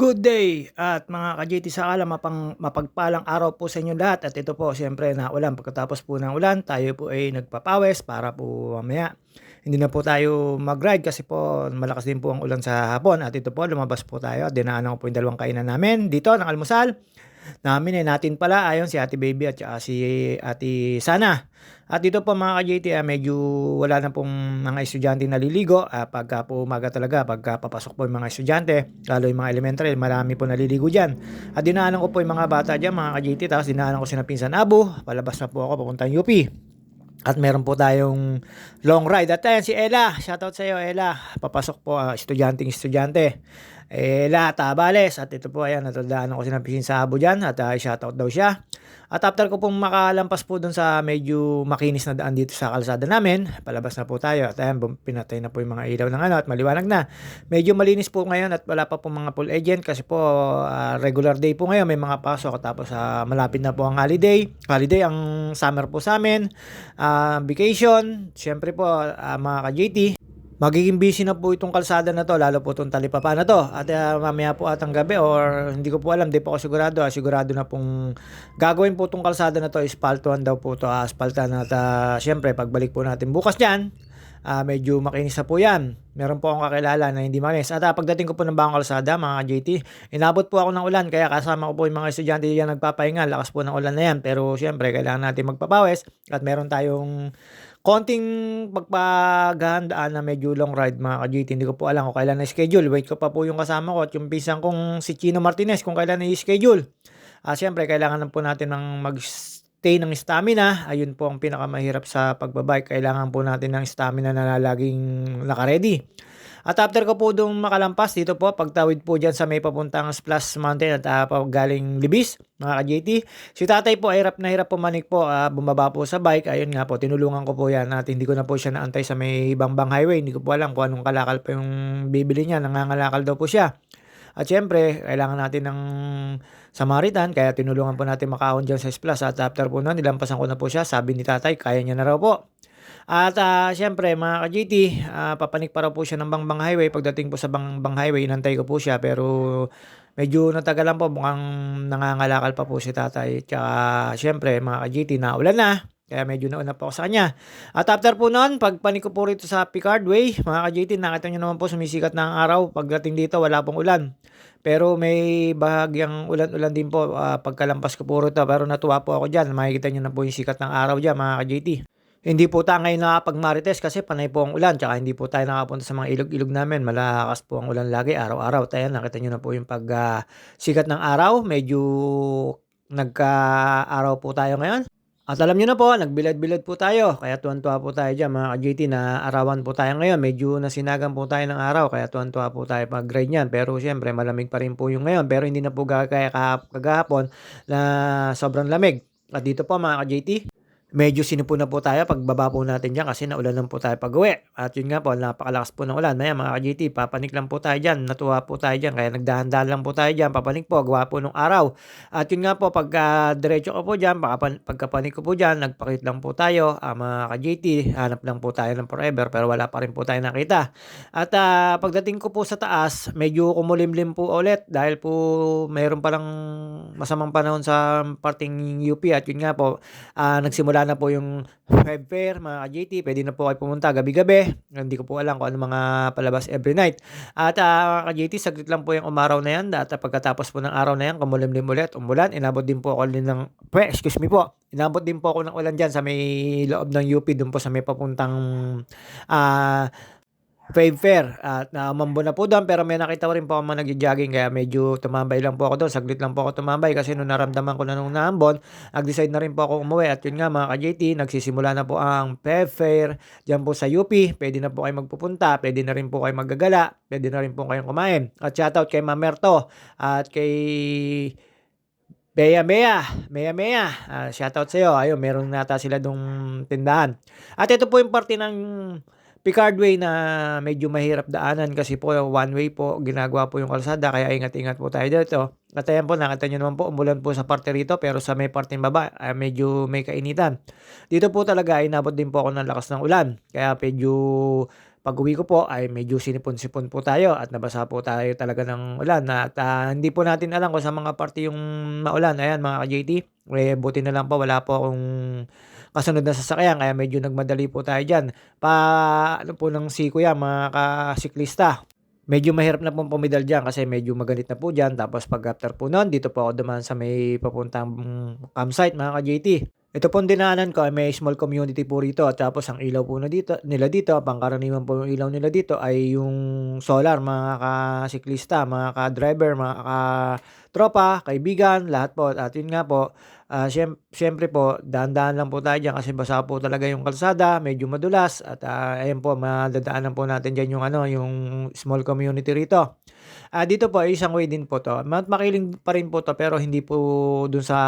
Good day at mga ka-JT sa alam, mapang, mapagpalang araw po sa inyo lahat. At ito po siyempre na ulan. Pagkatapos po ng ulan tayo po ay nagpapawes para po mamaya. Hindi na po tayo mag-ride kasi po malakas din po ang ulan sa hapon. At ito po lumabas po tayo. Dinaanan ko po yung dalawang kainan namin. Dito ng almusal namin eh natin pala ayon si Ate Baby at saka si Ate Sana. At dito po mga ka-JT ah, medyo wala na pong mga estudyante naliligo ah, pagka po umaga talaga pagka papasok po yung mga estudyante lalo yung mga elementary marami po naliligo dyan. At dinaanan ko po yung mga bata dyan mga ka-JT tapos dinaanan ko si Pinsan Abo palabas na po ako papuntang UP. At meron po tayong long ride. At ayan si Ella. Shoutout sa iyo Ella. Papasok po uh, estudyanteng estudyante. Ella Tabales. At ito po ayan. Natandaan ko sinabihin sa abo dyan. At uh, shoutout daw siya. At after ko pong makalampas po dun sa medyo makinis na daan dito sa kalsada namin, palabas na po tayo. At ayan, pinatay na po yung mga ilaw ng ano at maliwanag na. Medyo malinis po ngayon at wala pa po mga full agent kasi po uh, regular day po ngayon, may mga pasok. Tapos uh, malapit na po ang holiday. Holiday ang summer po sa amin. Uh, vacation, syempre po uh, mga ka-JT, magiging busy na po itong kalsada na to, lalo po itong talipapa na to. At uh, mamaya po atang gabi or hindi ko po alam, di po ako sigurado. Uh, sigurado na pong gagawin po itong kalsada na to, ispaltuhan daw po to, aspaltan. At uh, syempre, pagbalik po natin bukas dyan, uh, medyo makinis na po yan. Meron po akong kakilala na hindi makinis. At uh, pagdating ko po ng bangong kalsada, mga JT, inabot po ako ng ulan. Kaya kasama ko po yung mga estudyante diyan nagpapahinga. Lakas po ng ulan na yan. Pero syempre, kailangan natin magpapawis. At meron tayong konting pagpaghandaan na medyo long ride mga ka-GT. Hindi ko po alam kung kailan na schedule. Wait ko pa po yung kasama ko at yung pisang kong si Chino Martinez kung kailan na i-schedule. Uh, Siyempre, kailangan po natin ng mag-stay ng stamina. Ayun po ang pinakamahirap sa pagbabike. Kailangan po natin ng stamina na laging naka-ready. At after ko po doon makalampas dito po, pagtawid po dyan sa may papuntang Splash Mountain at uh, galing Libis, mga ka-JT. Si tatay po, hirap na hirap pumanik po, uh, bumaba po sa bike. Ayun nga po, tinulungan ko po yan at hindi ko na po siya naantay sa may Bangbang Highway. Hindi ko po alam kung anong kalakal pa yung bibili niya. Nangangalakal daw po siya. At syempre, kailangan natin ng Samaritan, kaya tinulungan po natin makaon dyan sa Splash. At after po nun, nilampasan ko na po siya. Sabi ni tatay, kaya niya na raw po. At uh, syempre mga ka-GT, uh, ah, papanik pa raw po siya ng Bangbang Highway. Pagdating po sa Bangbang Highway, inantay ko po siya pero medyo natagalan po. Mukhang nangangalakal pa po si tatay. Tsaka syempre mga ka-GT, naulan na. Kaya medyo nauna po ako sa kanya. At after po noon, pagpanik ko po rito sa Picard Way, mga ka-GT, nakita nyo naman po sumisikat na ang araw. Pagdating dito, wala pong ulan. Pero may bahagyang ulan-ulan din po uh, pagkalampas ko po rito. Pero natuwa po ako dyan. Makikita nyo na po yung sikat ng araw dyan, mga ka-GT. Hindi po tayo ngayon nakapag-marites kasi panay po ang ulan. Tsaka hindi po tayo nakapunta sa mga ilog-ilog namin. Malakas po ang ulan lagi, araw-araw. Tayo, nakita nyo na po yung pag uh, sikat ng araw. Medyo nagka-araw po tayo ngayon. At alam nyo na po, nagbilad-bilad po tayo. Kaya tuwan-tuwa po tayo dyan mga ka-JT na arawan po tayo ngayon. Medyo nasinagan po tayo ng araw. Kaya tuwan-tuwa po tayo pag-ride yan. Pero siyempre malamig pa rin po yung ngayon. Pero hindi na po gaya kagahapon na sobrang lamig. At dito po mga ka-JT, medyo sinupo na po tayo pagbaba po natin dyan kasi naulan lang po tayo pag uwi. At yun nga po, napakalakas po ng ulan. Maya mga ka-GT, papanik lang po tayo dyan. Natuwa po tayo dyan. Kaya nagdahan-dahan lang po tayo dyan. Papanik po, gawa po ng araw. At yun nga po, pagka diretso ko po dyan, pagkapanik ko po dyan, nagpakit lang po tayo. Uh, mga ka-GT, hanap lang po tayo ng forever pero wala pa rin po tayo nakita. At uh, pagdating ko po sa taas, medyo kumulimlim po ulit dahil po mayroon palang masamang panahon sa parting UP. At yun nga po, uh, nagsimula wala na po yung web fair, mga ka-JT. Pwede na po kayo pumunta gabi-gabi. Hindi ko po alam kung ano mga palabas every night. At uh, ka-JT, saglit lang po yung umaraw na yan. At uh, pagkatapos po ng araw na yan, kumulimlim ulit, umulan. Inabot din po ako din ng, pre, excuse me po, inabot din po ako ng ulan dyan sa may loob ng UP, dun po sa may papuntang uh, Fave Fair at namambo na po doon pero may nakita ko rin po ako mga nagja-jogging kaya medyo tumambay lang po ako doon. Saglit lang po ako tumambay kasi nung naramdaman ko na nung naambon, nag-decide na rin po ako umuwi at yun nga mga ka-JT, nagsisimula na po ang Fave Fair dyan po sa UP. Pwede na po kayo magpupunta, pwede na rin po kayo maggagala, pwede na rin po kayong kumain. At shoutout kay Mamerto at kay Bea Bea, Bea Bea, uh, shoutout sa iyo. Ayun, meron nata sila dong tindahan. At ito po yung parte ng Picard Way na medyo mahirap daanan kasi po one way po ginagawa po yung kalsada kaya ingat-ingat po tayo dito. At ayan po nakita nyo naman po umulan po sa parte rito pero sa may parte baba ay medyo may kainitan. Dito po talaga inabot din po ako ng lakas ng ulan kaya medyo Pag-uwi ko po ay medyo sinipon-sipon po tayo at nabasa po tayo talaga ng ulan at, ah, hindi po natin alam kung saang mga parte yung maulan. Ayan mga ka-JT, eh, buti na lang po wala po akong kasunod na sasakyan kaya medyo nagmadali po tayo diyan. Pa-ano po ng siko yan mga kasiklista. Medyo mahirap na pong pumidal diyan kasi medyo maganit na po diyan tapos pag after po nun dito po ako dumaan sa may papuntang campsite mga ka-JT. Ito pong dinaanan ko ay may small community po rito tapos ang ilaw po na dito nila dito, pangkaraniwan po yung ilaw nila dito ay yung solar mga kasiklista, mga ka-driver, mga ka-tropa, kaibigan, lahat po. At yun nga po, ah, siyem siyempre po dahan-dahan lang po tayo diyan kasi basa po talaga yung kalsada, medyo madulas at, ah, ayan po madadaanan po natin diyan yung ano, yung small community rito. Ah, dito po isang way din po 'to. Ma makiling pa rin po 'to pero hindi po dun sa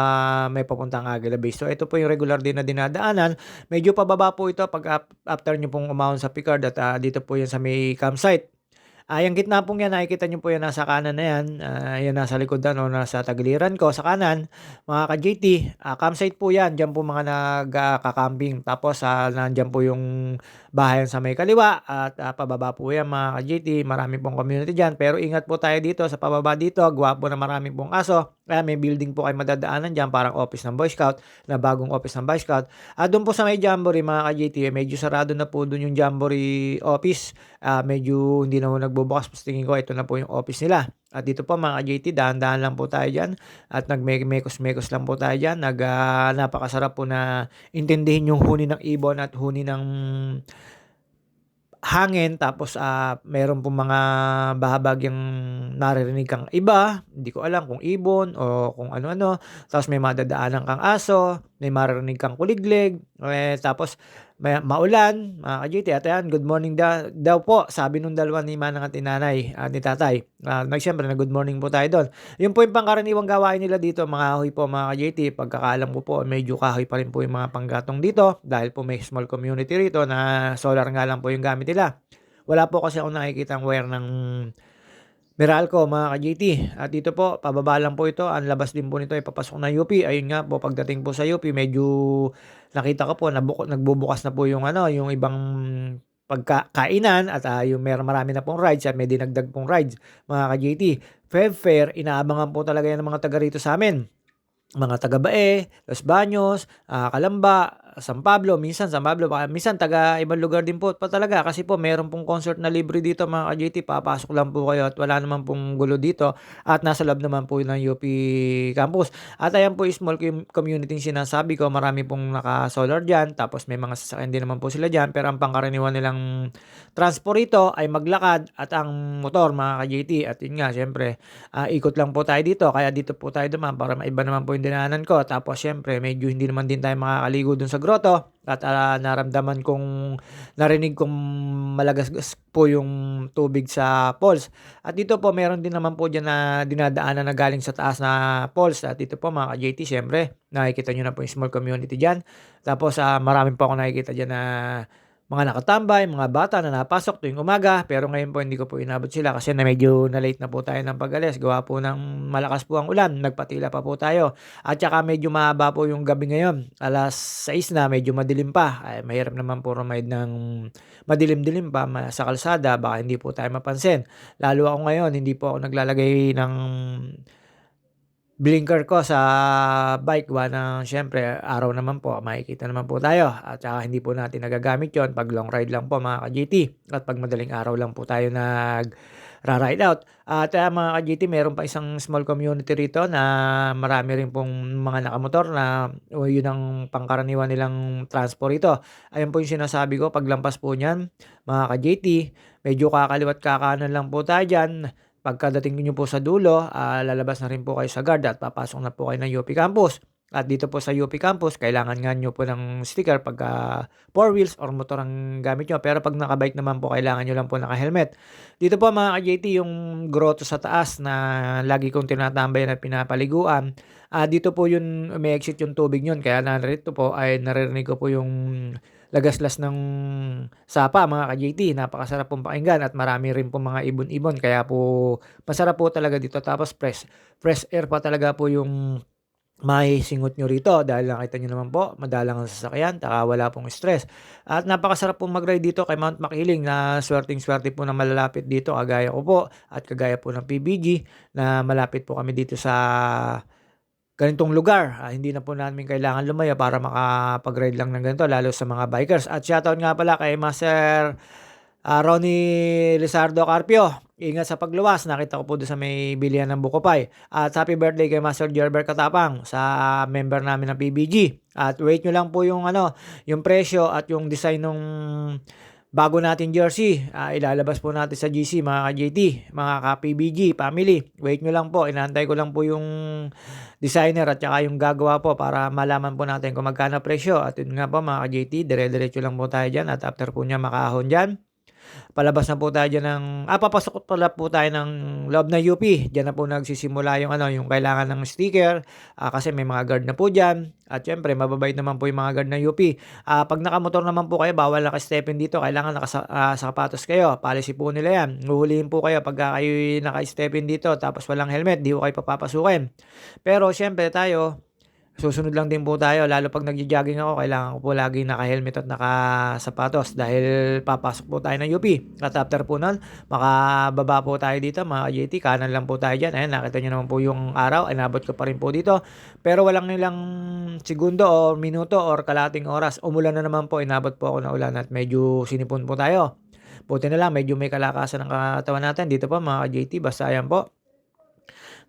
may papuntang Aguila Base. So ito po yung regular din na dinadaanan. Medyo pababa po ito pag after niyo pong umahon sa Picard at, ah, dito po yan sa may campsite. Ah, yang gitna pong yan nakikita niyo po yan nasa kanan na yan, ah, yan nasa likodan o nasa tagiliran ko sa kanan, mga ka-JT, ah, campsite po yan. Diyan po mga nag, ka-camping tapos, ah, nandiyan po yung bahayan sa may kaliwa at, ah, pababa po yan mga ka-JT. Marami pong community diyan pero ingat po tayo dito sa pababa dito gawa po ng marami pong aso. Kaya may building po kayong madadaanan diyan parang office ng Boy Scout na bagong office ng Boy Scout. At dun po sa may Jamboree mga ka-JT, medyo sarado na po dun yung Jamboree office. Ah, medyo hindi na ho nagbubukas tapos tingin ko ito na po yung office nila. At dito po mga ka-JT dahan-dahan lang po tayo diyan at nagme-mekos-mekos lang po tayo diyan. Nag, ah, napakasarap po na intindihin yung huni ng ibon at huni ng hangin tapos, ah, meron pong mga bahabagyang naririnig kang iba, hindi ko alam kung ibon o kung ano-ano. Tapos may madadaanan kang aso, may maririnig kang kuliglig, eh, tapos may maulan mga ka-JT at ayan good morning da daw po sabi nung dalawa ni manang at ni nanay at ni tatay. Nag siyempre nag-good morning po tayo dun. Yun po yung pangkaraniwang gawain nila dito mga kahoy po mga ka-JT. Pagkakaalam ko po medyo kahoy pa rin po yung mga panggatong dito dahil po may small community rito na solar nga lang po yung gamit nila. Wala po kasi akong nakikitang wire ng Meralco mga ka-JT. At dito po pababa lang po ito, ang labas din po nito ay papasok ng UP. Ayun nga po pagdating po sa UP medyo nakita ko po nabuko nagbubukas na po yung ano, yung ibang pagka kainan at, ah, yung meron marami na pong rides at may dinagdag pong rides mga ka-JT. Feb Fair inaabangan po talaga yan ng mga taga rito sa'min. Mga taga Bae, Los Baños, ah, Calamba, San Pablo, minsan San Pablo, minsan taga ibang lugar din po pa talaga kasi po meron pong concert na libre dito mga ka-JT. Papasok lang po kayo at wala naman pong gulo dito at nasa loob naman po ng UP campus. At ayan po small com community sinasabi ko, marami pong naka-solar diyan tapos may mga sasakyan din naman po sila diyan pero ang pangkaraniwan nilang transport rito ay maglakad at ang motor mga ka-JT at yun nga siyempre, ah, ikot lang po tayo dito kaya dito po tayo dumaan para maiba naman po yung dinaanan ko. Tapos siyempre medyo hindi naman din tayo makakaligo dun sa grotto at, ah, naramdaman kong narinig kong malagasgas po yung tubig sa falls. At dito po meron din naman po diyan na dinadaanan na galing sa taas na falls at dito po mga ka-JT siyempre nakikita niyo na po yung small community diyan. Tapos, ah, marami po akong nakikita diyan na mga nakatambay, mga bata na napasok tuwing umaga pero ngayon po hindi ko po inabot sila kasi na medyo na-late na po tayo ng pag-alis gawa po ng malakas po ang ulan, nagpatila pa po tayo. At saka medyo mahaba po yung gabi ngayon, 6:00 na medyo madilim pa. Ay mahirap naman po rumide ng madilim-dilim pa sa kalsada baka hindi po tayo mapansin. Lalo ako ngayon hindi po ako naglalagay ng blinker ko sa bike gawa ng siyempre araw naman po makikita naman po tayo at saka hindi po natin nagagamit yun 'pag long ride lang po mga ka-JT at 'pag madaling araw lang po tayo nagra-ride out. At, ah, mga ka-JT meron pa isang small community rito na marami rin pong mga nakamotor na o yun ang pangkaraniwan nilang transport rito. Ayan po yung sinasabi ko paglampas po niyan mga ka-JT medyo kakaliwa't kakanan lang po tayo diyan. Pagkadating niyo po sa dulo, ah, lalabas na rin po kayo sa guard at papasok na po kayo ng UP campus. At dito po sa UP campus kailangan nga niyo po ng sticker pagka four wheels or motor ang gamit niyo pero 'pag naka-bike naman po kailangan niyo lang po naka-helmet. Dito po mga ka-JT yung grotto sa taas na lagi kong tinatambayan at pinapaliguan, ah, dito po yun ume-exit yung tubig niyon kaya narito po ay naririnig ko po yung lagaslas ng sapa mga ka-JT. Napakasarap pong pakinggan at marami rin pong mga ibon-ibon kaya po masarap po talaga dito tapos fresh fresh air pa talaga po yung may singot nyo rito dahil nakita nyo naman po, madalang ang sasakyan, taka wala pong stress. At napakasarap pong mag-ride dito kay Mount Makiling na swerting-swerte po na malalapit dito, kagaya ko po at kagaya po ng PBG na malapit po kami dito sa ganitong lugar. Ah, hindi na po namin kailangan lumayo para makapag-ride lang ng ganito, lalo sa mga bikers. At shoutout nga pala kay Master ah, Ronnie Lizardo Carpio. Ingat sa pagluwas. Nakita ko po doon sa may bilihan ng Bukopay. At happy birthday kay Master Gerber Katapang sa member namin ng PBG. At wait nyo lang po yung ano, yung presyo at yung design ng bago natin jersey. Ah, ilalabas po natin sa GC mga ka-JT, mga ka-PBG, family. Wait nyo lang po. Inaantay ko lang po yung designer at saka yung gagawa po para malaman po natin kung magkano presyo. At yun nga po mga ka-JT, dire-diretso lang po tayo dyan. At after po niya makahon dyan, palabas na po tayo dyan ng, ah, papasok pala po tayo ng loob na UP. Diyan na po nagsisimula yung ano, yung kailangan ng sticker, ah, kasi may mga guard na po dyan. At syempre, mababait naman po yung mga guard ng UP. Ah, pag nakamotor naman po kayo, bawal naka-stepin dito, kailangan naka-sapatos kayo. Policy po nila yan. Huhulihin po kayo pag kayo naka-stepin dito, tapos walang helmet, di ko kayo papapasukin. Pero syempre tayo, Susunod lang din po tayo lalo pag nagjo-jogging ako kailangan ko po lagi naka-helmet at naka-sapatos dahil papasok po tayo ng UP. At after po nun, makababa po tayo dito mga JT, kanan lang po tayo dyan. Ayan, nakita nyo naman po yung araw, inabot ko pa rin po dito. Pero walang nilang segundo o minuto or kalating oras. Umulan na naman po, inabot po ako ng ulan at medyo sinipon po tayo. Buti na lang, medyo may kalakasan ng katawan natin. Dito po mga JT, basta ayan po.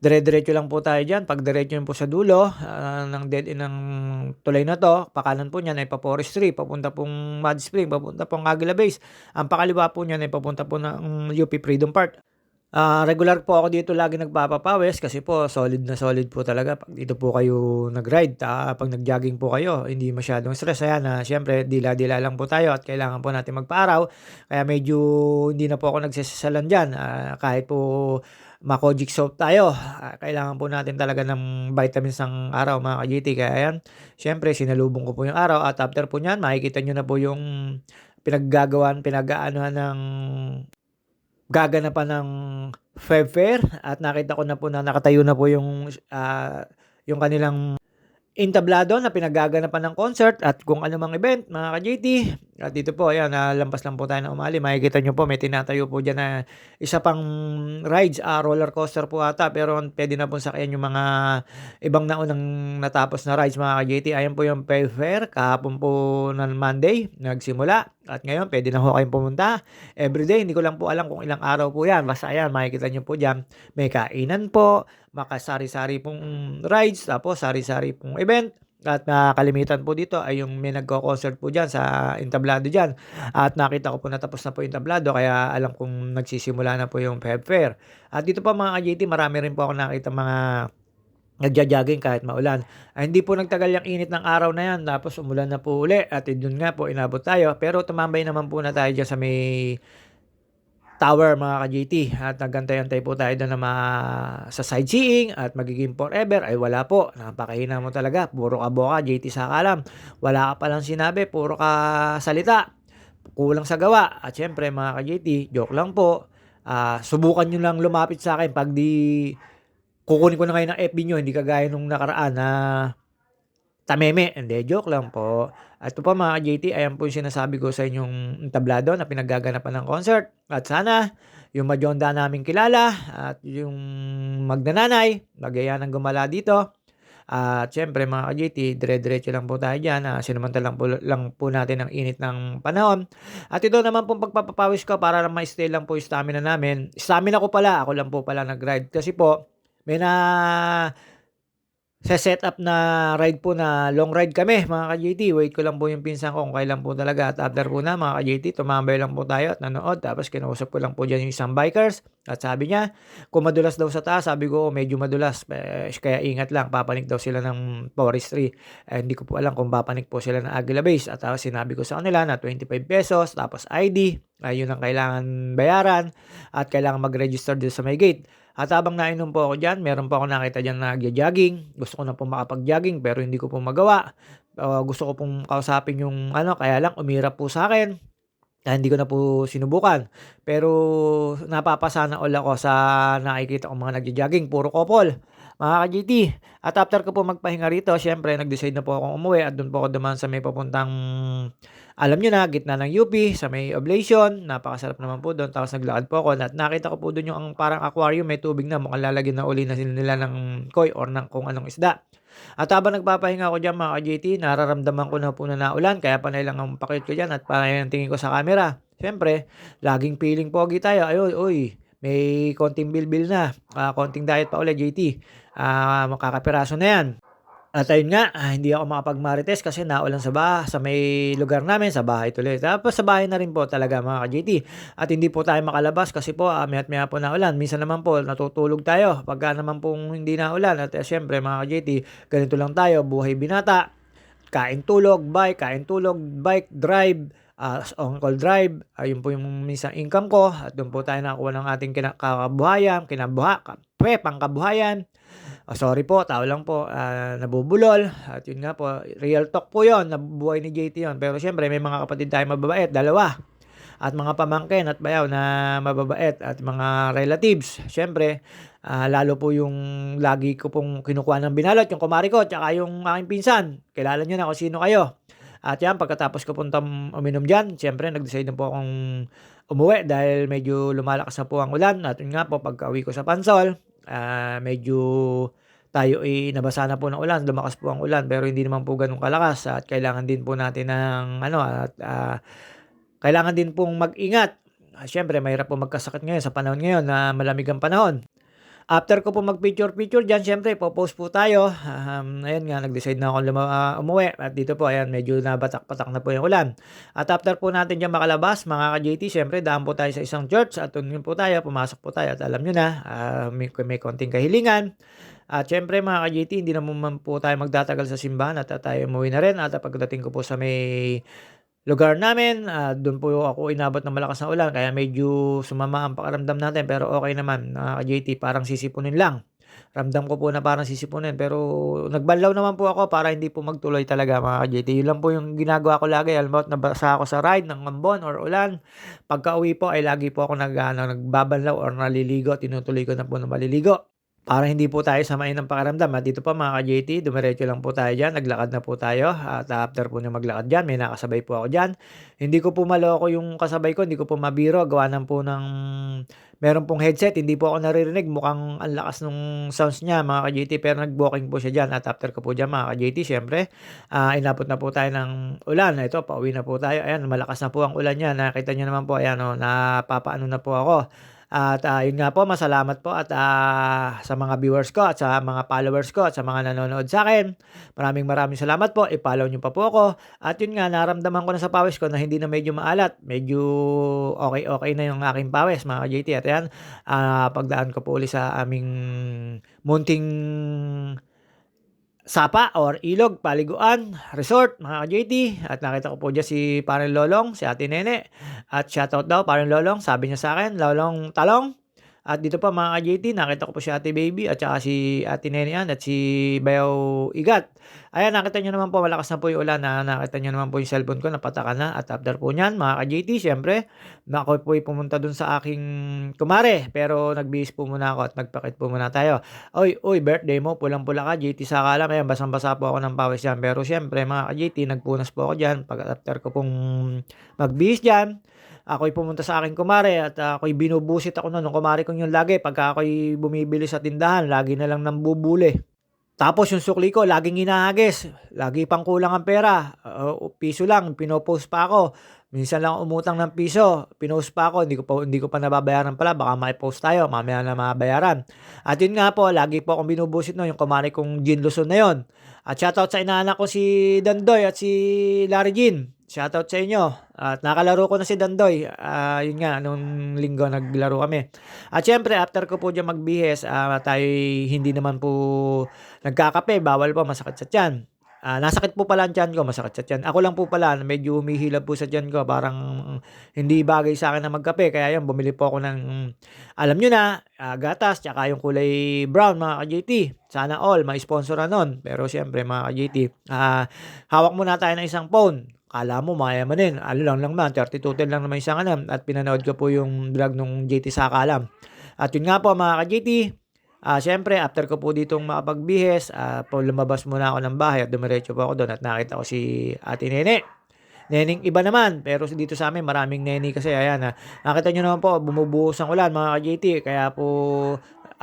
Dire-diretso lang po tayo dyan. Pag diretso po sa dulo uh, ng dead end ng tulay na to, pakanan po niyan ay pa forestry, papunta pong Mud Spring, papunta pong Aguila Base. Ang pakaliwa po niyan ay papunta po ng UP Freedom Park. Uh, regular po ako dito lagi nagpapapawis kasi po solid na solid po talaga pag dito po kayo nag-ride ta, pag nag-jogging po kayo hindi masyadong stress ayan na syempre dila-dila lang po tayo at kailangan po natin magpa-araw kaya medyo hindi na po ako nagsasalan dyan uh, kahit po Makojic soap tayo. Uh, kailangan po natin talaga ng vitamins ng araw mga ka-GT. Kaya yan, syempre sinalubong ko po yung araw at after po niyan, makikita nyo na po yung pinaggagawan, pinag-aanohan ng gaganapan ng Feb Fair at nakita ko na po na nakatayo na po yung uh, yung kanilang entablado na pinaggaganapan ng concert at kung ano mang event, mga ka-JT. At dito po, ayan, nalampas lang po tayo na umali. Makikita nyo po, may tinatayo po dyan na isa pang rides, ah, roller coaster po ata. Pero pwede na po sakyan yung mga ibang naunang natapos na rides, mga ka-JT. Ayan po yung Pay Fair, kahapon po ng Monday, nagsimula. At ngayon, pwede na ho kayong pumunta. Everyday, hindi ko lang po alam kung ilang araw po yan. Basta ayan, makikita nyo po dyan. May kainan po, makasari-sari pong rides, tapos sari-sari pong event. At nakalimitan po dito ay yung may nagko-concert po dyan sa entablado dyan. At nakita ko po natapos na po yung entablado kaya alam kong nagsisimula na po yung Feb Fair. At dito pa mga AJT marami rin po ako nakita mga nagja-jogging kahit maulan. Ay, hindi po nagtagal yung init ng araw na yan tapos umulan na po uli at doon nga po inabot tayo. Pero tumambay naman po na tayo dyan sa may tower mga ka-JT at nagantay-antay po tayo doon na ma sa sightseeing at magiging forever. Ay wala po. Napakahina mo talaga. Puro ka boka JT sa kalam. Wala ka palang sinabi. Puro ka salita. Kulang sa gawa. At syempre mga ka-JT joke lang po. Uh, subukan nyo lang lumapit sa akin pag di kukunin ko na ngayon ng FB nyo. Hindi kagaya nung nakaraan na tameme. Hindi, joke lang po. At ito pa mga JT, ayan po yung sinasabi ko sa inyong tablado na pinaggaganapan ng concert. At sana, yung majonda namin kilala at yung magnananay, magaya ng gumala dito. At syempre mga ka-JT, dire-diretso lang po tayo dyan. Uh, sinumantalang po, lang po natin ang init ng panahon. At ito naman pong pagpapawis ko para lang ma-stay lang po yung stamina namin. Stamina ko pala, ako lang po pala nag-ride. Kasi po, may na sa setup na ride po na long ride kami mga ka-JT. Wait ko lang po yung pinsan ko kung kailan po talaga. At after po na mga ka-JT, tumambay lang po tayo at nanood. Tapos kinausap ko lang po dyan yung isang bikers. At sabi niya, kung madulas daw sa taas, sabi ko, oh, medyo madulas. Eh, kaya ingat lang, papanik daw sila ng forestry. Eh, hindi ko po alam kung papanik po sila ng Aguila Base. At tapos sinabi ko sa kanila na 25 pesos, tapos ID. Ayun ang kailangan bayaran. At kailangan mag-register doon sa may gate. At habang nainom po ako dyan, meron po ako nakita dyan na nagja-jogging. Gusto ko na po makapag-jogging pero hindi ko po magawa. Uh, gusto ko pong kausapin yung ano, kaya lang umirap po sa akin. Kaya hindi ko na po sinubukan. Pero napapasana all ako sa nakikita ko mga nagja-jogging, puro couple. Mga ka-JT, at after ko po magpahinga rito, siyempre nag-decide na po akong umuwi at do'n po ako dumaan sa may papuntang, alam niyo na, gitna ng UP, sa may Oblation. Napakasarap naman po do'n. Tapos naglakad po ako at nakita ko po do'n yung ang parang aquarium, may tubig na, mukhang lalagyan na uli na sila nila ng koi or ng kung anong isda. At habang nagpapahinga ako diyan mga ka-JT, nararamdaman ko na po na naulan kaya panay lang ang pakit ko diyan at panay ang tingin ko sa camera. Siyempre, laging feeling pogi tayo. Ay, uy, may konting bilbil na. Ah, konting diet pa ulit, JT. Ah, makakapiraso na yan. At ayun nga, ah, hindi ako makapag-marites kasi naulan sa baha, sa may lugar namin, sa bahay tuloy. Tapos sa bahay na rin po talaga mga ka-JT. At hindi po tayo makalabas kasi po ah, maya't maya po naulan. Minsan naman po natutulog tayo pagka naman pong hindi naulan. At eh, syempre mga ka-JT, ganito lang tayo, buhay binata. Kain tulog, bike, kain tulog, bike, drive, ah, on call drive. Ayun po yung minsan income ko. At doon po tayo nakakuha ng ating kinakabuhayan, kinabuha, pre, pangkabuhayan. Oh, sorry po, tao lang po, ah, nabubulol. At yun nga po, real talk po yon nabubuhay ni JT yon Pero syempre, may mga kapatid tayo mababait, dalawa. At mga pamangkin at bayaw na mababait at mga relatives. Syempre, ah, lalo po yung lagi ko pong kinukuha ng binalot, yung kumari ko, tsaka yung aking pinsan. Kilala nyo na kung sino kayo. At yan, pagkatapos ko punta uminom dyan, syempre, nag-decide na po akong umuwi dahil medyo lumalakas na po ang ulan. At yun nga po, pagka uwi ko sa Pansol, ah, medyo tayo ay nabasa na po ng ulan, lumakas po ang ulan pero hindi naman po ganun kalakas at kailangan din po natin ng ano at ah, kailangan din pong mag-ingat. Siyempre, mahirap po magkasakit ngayon sa panahon ngayon na malamig ang panahon. After ko po mag-picture-picture dyan, syempre, po-post po tayo. Um, ayun nga, nag-decide na ako luma, ah, umuwi. At dito po, ayan, medyo nabatak-patak na po yung ulan. At after po natin dyan makalabas, mga ka-JT, syempre, daan po tayo sa isang church. At doon po tayo, pumasok po tayo. At alam nyo na, ah, may, may konting kahilingan. At syempre, mga ka-JT, hindi naman po tayo magtatagal sa simbahan at tayo umuwi na rin. At pagdating ko po sa may lugar namin, ah, doon po ako inabot ng malakas na ulan kaya medyo sumama ang pakiramdam natin pero okay naman mga ka-JT parang sisipunin lang. Ramdam ko po na parang sisipunin pero nagbanlaw naman po ako para hindi po magtuloy talaga mga ka-JT. Yun lang po yung ginagawa ko lagi. Mo, nabasa ako sa ride ng ambon or ulan. Pagka uwi po ay lagi po ako nag, ano, nagbabanlaw or naliligo. Tinutuloy ko na po na maliligo. Para hindi po tayo samain ng pakiramdam. At dito pa mga ka-JT, dumiretso lang po tayo dyan. Naglakad na po tayo. At after po na maglakad dyan, may nakasabay po ako dyan. Hindi ko po maloko yung kasabay ko. Hindi ko po mabiro. Gawa ng po ng meron pong headset. Hindi po ako naririnig. Mukhang ang lakas nung sounds niya mga ka-JT. Pero nag-walking po siya dyan. At after ko po dyan mga ka-JT, syempre, ah, inapot na po tayo ng ulan. Ito, pauwi na po tayo. Ayan, malakas na po ang ulan niya. Nakita niyo naman po, ayan, oh, napapaano na po ako. At ah, yun nga po, masalamat po at ah, sa mga viewers ko at sa mga followers ko at sa mga nanonood sa akin. Maraming maraming salamat po. I-follow nyo pa po ako. At yun nga, naramdaman ko na sa pawis ko na hindi na medyo maalat. Medyo okay-okay na yung aking pawis, mga JT. At yan, ah, pagdaan ko po uli sa aming munting sapa or ilog, paliguan, resort, mga ka-JT. At nakita ko po dyan si Parang Lolong, si Ate Nene. At shoutout daw, Parang Lolong. Sabi niya sa akin, Lolong Talong. At dito pa mga ka-JT, nakita ko po si Ate Baby at saka si Ate Nene yan at si Bayaw Igat. Ayan, nakita nyo naman po, malakas na po yung ulan na nakita nyo naman po yung cellphone ko, napataka na. At after po nyan, mga ka-JT, syempre, ako po pumunta dun sa aking kumare. Pero nagbihis po muna ako at nagpakit po muna tayo. Oy, oy, birthday mo, pulang-pula ka, JT sa kalam. Ayan, basang-basa po ako ng pawis dyan. Pero syempre, mga ka-JT, nagpunas po ako dyan. Pag after ko pong magbihis dyan, ako'y pumunta sa aking kumare at ako'y binubusit ako noon. Nung kumare kong yung lagi, pagka ako'y bumibili sa tindahan, lagi na lang nang bubuli. Tapos yung sukli ko, laging hinahagis. Lagi pang kulang ang pera. Uh, piso lang, pinopost pa ako. Minsan lang umutang ng piso, pinost pa ako, hindi ko pa, hindi ko pa nababayaran pala, baka mai-post tayo, mamaya na mabayaran. At yun nga po, lagi po akong binubusit no, yung kumari kong Jean Luzon na yun. At shoutout sa inaanak ko si Dandoy at si Larry Jean. Shoutout sa inyo. At nakalaro ko na si Dandoy. Ah, yun nga, nung linggo naglaro kami. At syempre, after ko po dyan magbihis, ah, tayo hindi naman po nagkakape. Bawal po, masakit sa tiyan. Ah, nasakit po pala ang tiyan ko, masakit sa tiyan. Ako lang po pala, medyo humihilab po sa tiyan ko. Parang hindi bagay sa akin na magkape. Kaya yun, bumili po ako ng, alam nyo na, ah, gatas, tsaka yung kulay brown, mga ka-JT. Sana all, may sponsor na nun. Pero syempre, mga ka-JT, ah, hawak muna tayo ng isang phone. Kala mo mayaman din. Ano lang lang man, 32 lang naman isang anam. At pinanood ko po yung vlog nung JT Sakalam. At yun nga po mga ka-JT, Ah, siyempre after ko po ditong makapagbihis, ah, po lumabas muna ako ng bahay at dumiretso po ako doon at nakita ko si Ate Nene. Neneng iba naman, pero dito sa amin maraming neni kasi ayan, ah, nakita niyo naman po bumubuhos ang ulan mga ka-JT kaya po,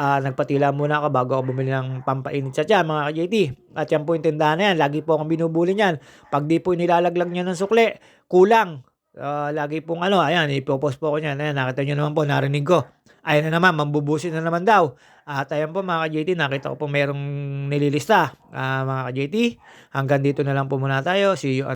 ah, nagpatila muna ako bago ako bumili ng pampainit sa tiyan mga ka-JT. At yan po yung tindahan na yan, lagi po akong binubuli niyan. 'Pag di po nilalaglag niyan ng sukli, kulang. Ah, lagi pong ano, ayan ipo-post po ako niyan, ayan nakita niyo naman po narinig ko. Ayan na naman mambubusin na naman daw. At ayan po mga ka-JT nakita ko po merong nililista. Ah, mga ka-JT, hanggang dito na lang po muna tayo. See you